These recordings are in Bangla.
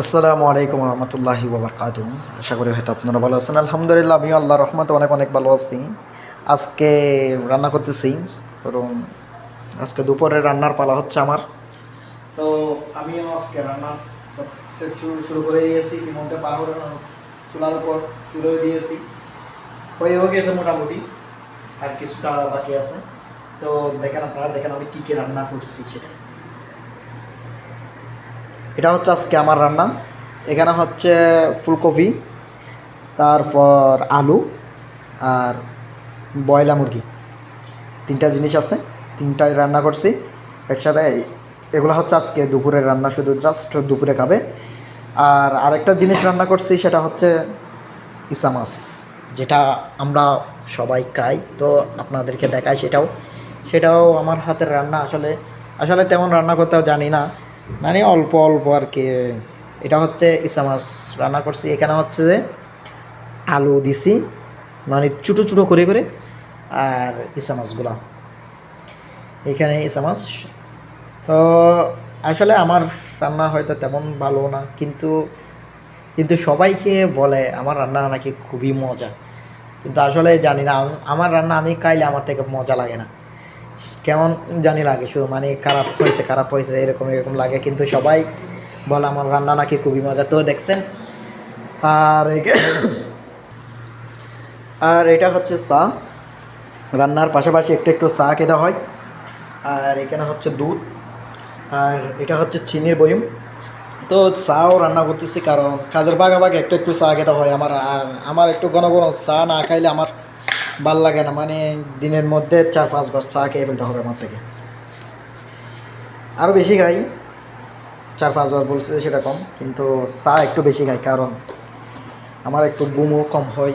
আসসালামু আলাইকুম রহমতুল্লাহি বাবরকাত আশা করি হয়তো আপনারা ভালো আছেন। আলহামদুলিল্লাহ আমি আল্লাহ রহমতে অনেক অনেক ভালো আছি। আজকে রান্না করতেছি, কারণ আজকে দুপুরে রান্নার পালা হচ্ছে আমার। তো আমিও আজকে রান্না শুরু করে দিয়েছি। ইতিমধ্যে পাহাড় চুলার উপর তুলে দিয়েছি। হয়েও গেছে মোটামুটি, আর কিছুটা বাকি আছে। তো দেখেন আপনারা, দেখেন আমি কী কী রান্না করছি সেটা। এটা হচ্ছে আজকে আমার রান্না। এখানে হচ্ছে ফুলকপি, তারপর আলু আর বয়লা মুরগি। তিনটা জিনিস আছে, তিনটাই রান্না করছি। একসাথে এগুলো হচ্ছে আজকে দুপুরের রান্না, শুধু জাস্ট দুপুরে খাবে। আর আরেকটা জিনিস রান্না করছি, সেটা হচ্ছে ইসা মাছ, যেটা আমরা সবাই খাই। তো আপনাদেরকে দেখাই সেটাও। সেটাও আমার হাতের রান্না। আসলে আসলে তেমন রান্না করতেও জানি না। মানে অল্প অল্প আর কি। এটা হচ্ছে ইসা মাছ রান্না করছি। এখানে হচ্ছে যে আলু দিছি মানে ছোটো ছোটো করে করে আর ইসা মাছগুলা। এখানে ইসা মাছ। তো আসলে আমার রান্না হয়তো তেমন ভালো না, কিন্তু কিন্তু সবাইকে বলে আমার রান্না নাকি খুবই মজা। কিন্তু আসলে জানি না আমার রান্না আমি খাইলে আমার থেকে মজা লাগে না। কেমন জানি লাগে, শুধু মানে খারাপ হয়েছে খারাপ হয়েছে, এরকম এরকম লাগে। কিন্তু সবাই বলে আমার রান্না নাকি খুবই মজা তো দেখছেন? আর আর এটা হচ্ছে চা। রান্নার পাশাপাশি একটু একটু চা খেতে হয়। আর এখানে হচ্ছে দুধ। আর এটা হচ্ছে চিনির বয়ম। তো চাও রান্না করতেছি, কারণ কাজের বাঘে একটু একটু চা খেতে হয়। আমার আর আমার একটু ঘন ঘন চা না খাইলে আমার ভালো লাগে না। মানে দিনের মধ্যে চার পাঁচবার চা খেয়ে ফেলতে হবে আমার থেকে। আরও বেশি খাই। চার পাঁচবার বলছে সেটা কম, কিন্তু চা একটু বেশি খাই, কারণ আমার একটু গুমও কম হয়,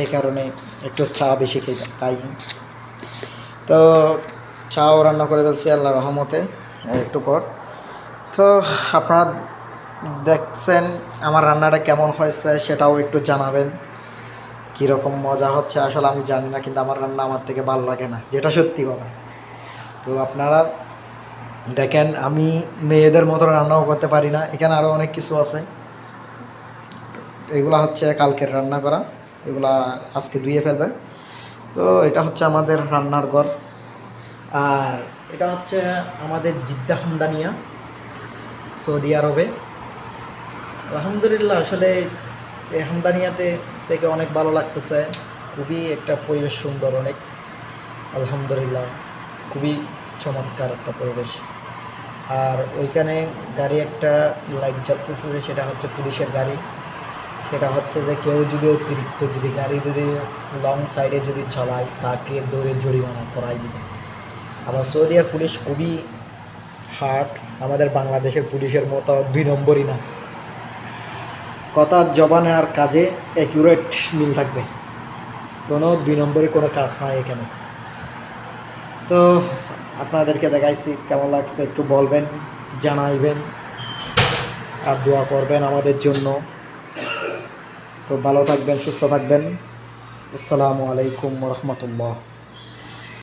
এই কারণে একটু চা বেশি খেয়ে খাই। তো চাও রান্না করে ফেলছি আল্লাহ রহমতে, একটু পর। তো আপনারা দেখছেন আমার রান্নাটা কেমন হয়েছে সেটাও একটু জানাবেন। কীরকম মজা হচ্ছে আসলে আমি জানি না, কিন্তু আমার রান্না আমার থেকে ভালো লাগে না, যেটা সত্যি কথা। তো আপনারা দেখেন, আমি মেয়েদের মতো রান্নাও করতে পারি না, এখানে আরও অনেক কিছু আছে। এগুলা হচ্ছে কালকের রান্না করা, এগুলা আজকে ধুয়ে ফেলবে। তো এটা হচ্ছে আমাদের রান্নার ঘর। আর এটা হচ্ছে আমাদের জিদ্দা হামদানিয়া সৌদি আরবে। আলহামদুলিল্লাহ, আসলে এই হামদানিয়াতে থেকে অনেক ভালো লাগতেছে। খুবই একটা পরিবেশ সুন্দর, অনেক আলহামদুলিল্লাহ, খুবই চমৎকার একটা পরিবেশ। আর ওইখানে গাড়ি একটা লাইট জ্বলতেছে যে সেটা হচ্ছে পুলিশের গাড়ি। সেটা হচ্ছে যে কেউ যদি অতিরিক্ত যদি গাড়ি যদি লং সাইডে যদি চালায়, তাকে দৌড়ে জরিমানা করাই দিবে। আবার সৌদিয়ার পুলিশ খুবই হার্ড আমাদের বাংলাদেশের পুলিশের মতো দুই নম্বরই না। কথা জবানে আর কাজে অ্যাকুরেট মিল থাকবে। কোনো দুই নম্বরে কোনো কাজ নাই এখানে। তো আপনাদেরকে দেখাইছি কেমন লাগছে, একটু বলবেন, জানাইবেন আর দোয়া করবেন আমাদের জন্য। তো ভালো থাকবেন, সুস্থ থাকবেন। আসসালামু আলাইকুম রহমতুল্লাহ।